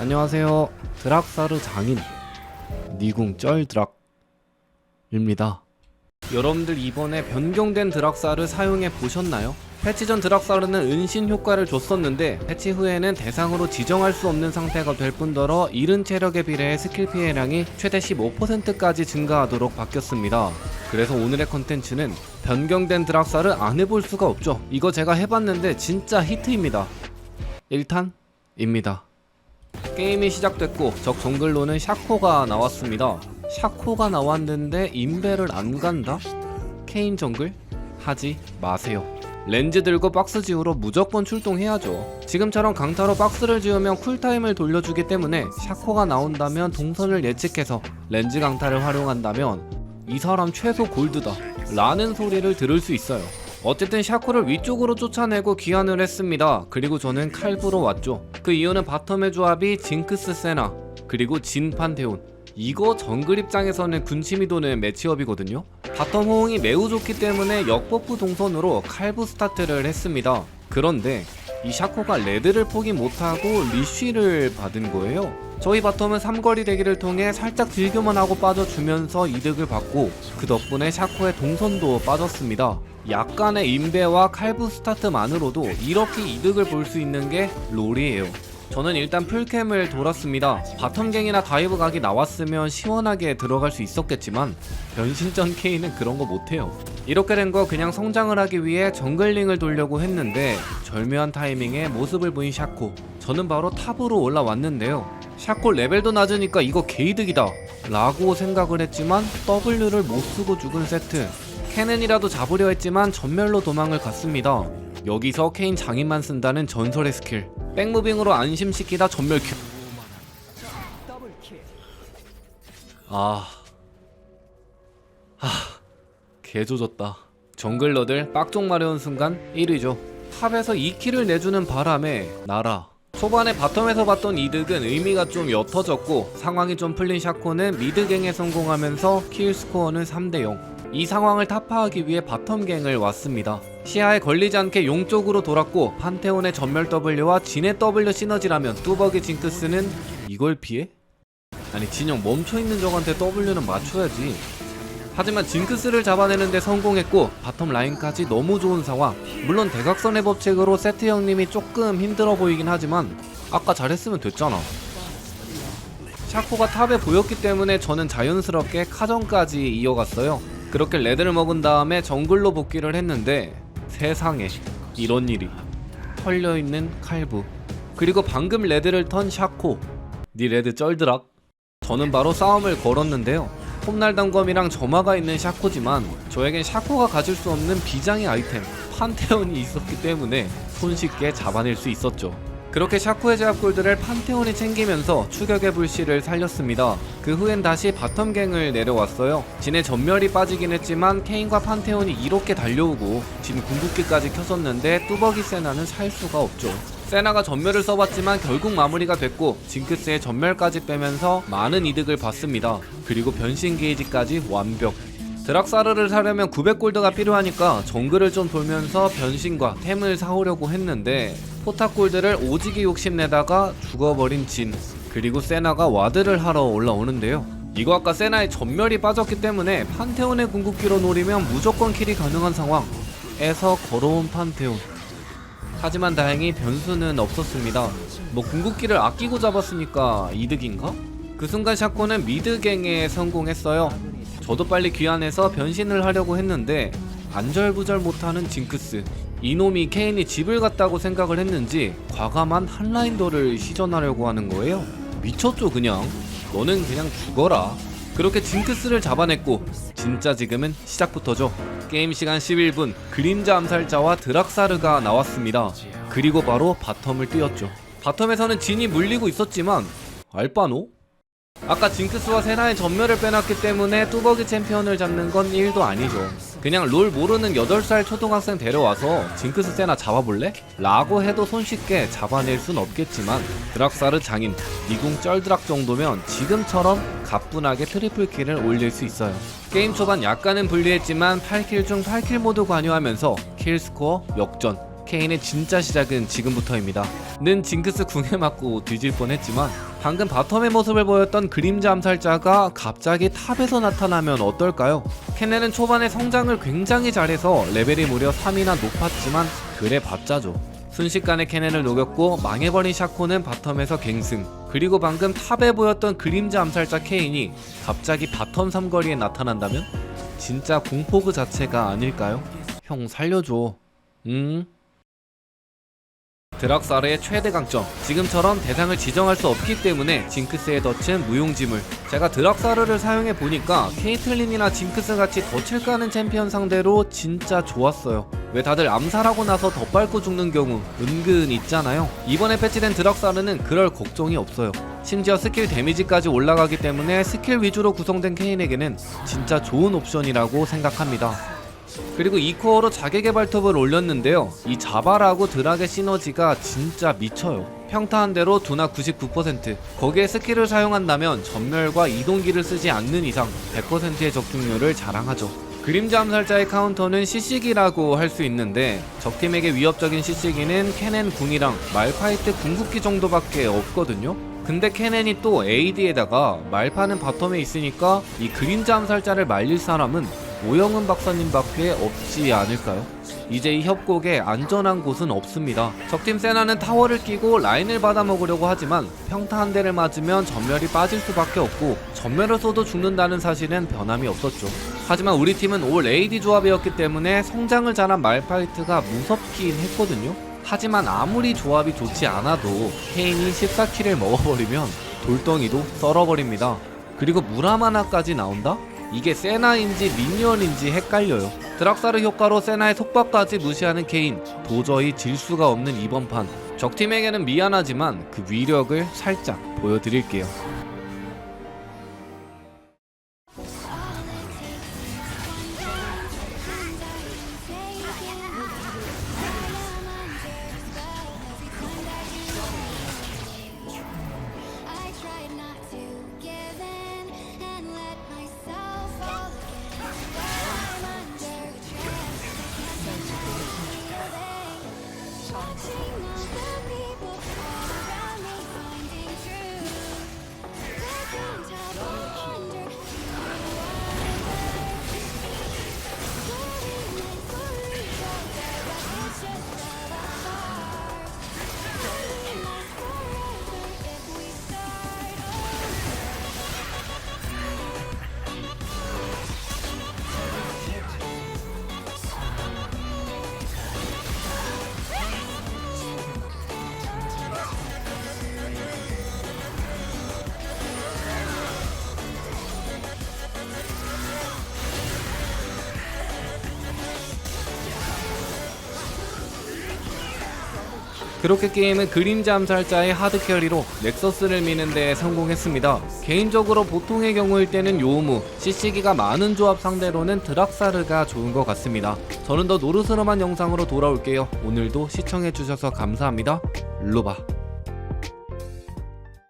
안녕하세요. 드락사르 장인 니궁 쩔 드락입니다. 여러분들 이번에 변경된 드락사를 사용해 보셨나요? 패치 전 드락사르는 은신 효과를 줬었는데 패치 후에는 대상으로 지정할 수 없는 상태가 될 뿐더러 잃은 체력에 비례해 스킬 피해량이 최대 15%까지 증가하도록 바뀌었습니다. 그래서 오늘의 컨텐츠는 변경된 드락사를 안 해볼 수가 없죠. 이거 제가 해봤는데 진짜 히트입니다. 1탄입니다. 게임이 시작됐고 적 정글로는 샤코가 나왔습니다. 샤코가 나왔는데 인베를 안 간다? 케인 정글? 하지 마세요. 렌즈 들고 박스 지우러 무조건 출동해야죠. 지금처럼 강타로 박스를 지우면 쿨타임을 돌려주기 때문에 샤코가 나온다면 동선을 예측해서 렌즈 강타를 활용한다면 이 사람 최소 골드다 라는 소리를 들을 수 있어요. 어쨌든 샤코를 위쪽으로 쫓아내고 귀환을 했습니다. 그리고 저는 칼부로 왔죠. 그 이유는 바텀의 조합이 징크스 세나 그리고 진 판테온 이거 정글 입장에서는 군침이 도는 매치업이거든요. 바텀 호응이 매우 좋기 때문에 역버프 동선으로 칼부 스타트를 했습니다. 그런데 이 샤코가 레드를 포기 못하고 리쉬를 받은 거예요. 저희 바텀은 삼거리 대기를 통해 살짝 딜교만 하고 빠져주면서 이득을 받고 그 덕분에 샤코의 동선도 빠졌습니다. 약간의 인베와 칼부 스타트만으로도 이렇게 이득을 볼 수 있는 게 롤이에요. 저는 일단 풀캠을 돌았습니다. 바텀갱이나 다이브 각이 나왔으면 시원하게 들어갈 수 있었겠지만 변신전 K는 그런 거 못해요. 이렇게 된 거 그냥 성장을 하기 위해 정글링을 돌려고 했는데 절묘한 타이밍에 모습을 보인 샤코. 저는 바로 탑으로 올라왔는데요. 샤코 레벨도 낮으니까 이거 개이득이다 라고 생각을 했지만 W를 못 쓰고 죽은 세트. 캐넨이라도 잡으려 했지만 전멸로 도망을 갔습니다. 여기서 케인 장인만 쓴다는 전설의 스킬. 백무빙으로 안심시키다 전멸 킬. 아. 아. 개조졌다. 정글러들 빡종 마려운 순간 1위죠. 탑에서 2킬을 내주는 바람에 나라. 초반에 바텀에서 봤던 이득은 의미가 좀 옅어졌고 상황이 좀 풀린 샤코는 미드갱에 성공하면서 킬 스코어는 3대0. 이 상황을 타파하기 위해 바텀갱을 왔습니다. 시야에 걸리지 않게 용 쪽으로 돌았고 판테온의 전멸 W와 진의 W 시너지라면 뚜벅이 징크스는 이걸 피해? 아니 진영 멈춰있는 적한테 W는 맞춰야지 하지만 징크스를 잡아내는데 성공했고 바텀 라인까지 너무 좋은 상황. 물론 대각선의 법칙으로 세트 형님이 조금 힘들어 보이긴 하지만 아까 잘했으면 됐잖아. 샤코가 탑에 보였기 때문에 저는 자연스럽게 카전까지 이어갔어요. 그렇게 레드를 먹은 다음에 정글로 복귀를 했는데 세상에 이런 일이 털려있는 칼부. 그리고 방금 레드를 턴 샤코. 니 레드 쩔드락. 저는 바로 싸움을 걸었는데요 폼날 단검이랑 점화가 있는 샤코지만 저에겐 샤코가 가질 수 없는 비장의 아이템 판테온이 있었기 때문에 손쉽게 잡아낼 수 있었죠 그렇게 샤코의 제압 골드를 판테온이 챙기면서 추격의 불씨를 살렸습니다. 그 후엔 다시 바텀갱을 내려왔어요. 진의 전멸이 빠지긴 했지만 케인과 판테온이 이렇게 달려오고 진 궁극기까지 켰었는데 뚜벅이 세나는 살 수가 없죠. 세나가 전멸을 써봤지만 결국 마무리가 됐고 징크스의 전멸까지 빼면서 많은 이득을 봤습니다. 그리고 변신 게이지까지 완벽. 드락사르를 사려면 900골드가 필요하니까 정글을 좀 돌면서 변신과 템을 사오려고 했는데 포탑골드를 오지게 욕심내다가 죽어버린 진 그리고 세나가 와드를 하러 올라오는데요 이거 아까 세나의 전멸이 빠졌기 때문에 판테온의 궁극기로 노리면 무조건 킬이 가능한 상황에서 걸어온 판테온 하지만 다행히 변수는 없었습니다. 뭐 궁극기를 아끼고 잡았으니까 이득인가? 그 순간 샤코는 미드갱에 성공했어요. 저도 빨리 귀환해서 변신을 하려고 했는데 안절부절 못하는 징크스. 이놈이 케인이 집을 갔다고 생각을 했는지 과감한 한라인더를 시전하려고 하는 거예요. 미쳤죠 그냥? 너는 그냥 죽어라. 그렇게 징크스를 잡아냈고 진짜 지금은 시작부터죠. 게임 시간 11분 그림자 암살자와 드락사르가 나왔습니다. 그리고 바로 바텀을 뛰었죠. 바텀에서는 진이 물리고 있었지만 알바노? 아까 징크스와 세나의 전멸을 빼놨기 때문에 뚜벅이 챔피언을 잡는 건 1도 아니죠. 그냥 롤 모르는 8살 초등학생 데려와서 징크스 세나 잡아볼래? 라고 해도 손쉽게 잡아낼 순 없겠지만 드락사르 장인, 미궁 쩔드락 정도면 지금처럼 가뿐하게 트리플 킬을 올릴 수 있어요. 게임 초반 약간은 불리했지만 8킬 중 8킬 모두 관여하면서 킬 스코어 역전, 케인의 진짜 시작은 지금부터입니다. 는 징크스 궁에 맞고 뒤질 뻔했지만 방금 바텀의 모습을 보였던 그림자 암살자가 갑자기 탑에서 나타나면 어떨까요? 케넨은 초반에 성장을 굉장히 잘해서 레벨이 무려 3이나 높았지만 그래 봤자죠. 순식간에 케넨을 녹였고 망해버린 샤코는 바텀에서 갱승 그리고 방금 탑에 보였던 그림자 암살자 케인이 갑자기 바텀 삼거리에 나타난다면 진짜 공포 그 자체가 아닐까요? 형 살려줘 응? 드락사르의 최대 강점. 지금처럼 대상을 지정할 수 없기 때문에 징크스의 덫은 무용지물. 제가 드락사르를 사용해 보니까 케이틀린이나 징크스 같이 덫을 까는 챔피언 상대로 진짜 좋았어요. 왜 다들 암살하고 나서 덧밟고 죽는 경우 은근 있잖아요. 이번에 패치된 드락사르는 그럴 걱정이 없어요. 심지어 스킬 데미지까지 올라가기 때문에 스킬 위주로 구성된 케인에게는 진짜 좋은 옵션이라고 생각합니다 그리고 이 코어로 자기개발 톱을 올렸는데요. 이 자바라고 드락의 시너지가 진짜 미쳐요. 평타한 대로 두나 99%. 거기에 스킬을 사용한다면 전멸과 이동기를 쓰지 않는 이상 100%의 적중률을 자랑하죠. 그림자 암살자의 카운터는 CC기라고 할 수 있는데 적팀에게 위협적인 CC기는 캐넨 궁이랑 말파이트 궁극기 정도밖에 없거든요. 근데 캐넨이 또 AD에다가 말파는 바텀에 있으니까 이 그림자 암살자를 말릴 사람은 오영은 박사님 밖에 없지 않을까요? 이제 이 협곡에 안전한 곳은 없습니다. 적팀 세나는 타워를 끼고 라인을 받아먹으려고 하지만 평타 한 대를 맞으면 전멸이 빠질 수밖에 없고 전멸을 쏘도 죽는다는 사실은 변함이 없었죠. 하지만 우리 팀은 올 AD 조합이었기 때문에 성장을 잘한 말파이트가 무섭긴 했거든요. 하지만 아무리 조합이 좋지 않아도 케인이 14킬을 먹어버리면 돌덩이도 썰어버립니다. 그리고 무라마나까지 나온다? 이게 세나인지 미니언인지 헷갈려요. 드락사르 효과로 세나의 속박까지 무시하는 케인 도저히 질 수가 없는 이번 판 적팀에게는 미안하지만 그 위력을 살짝 보여드릴게요. 그렇게 게임은 그림자 암살자의 하드 캐리로 넥서스를 미는 데 성공했습니다. 개인적으로 보통의 경우일 때는 요무, CC기가 많은 조합 상대로는 드락사르가 좋은 것 같습니다. 저는 더 노르스름한 영상으로 돌아올게요. 오늘도 시청해주셔서 감사합니다. 로바.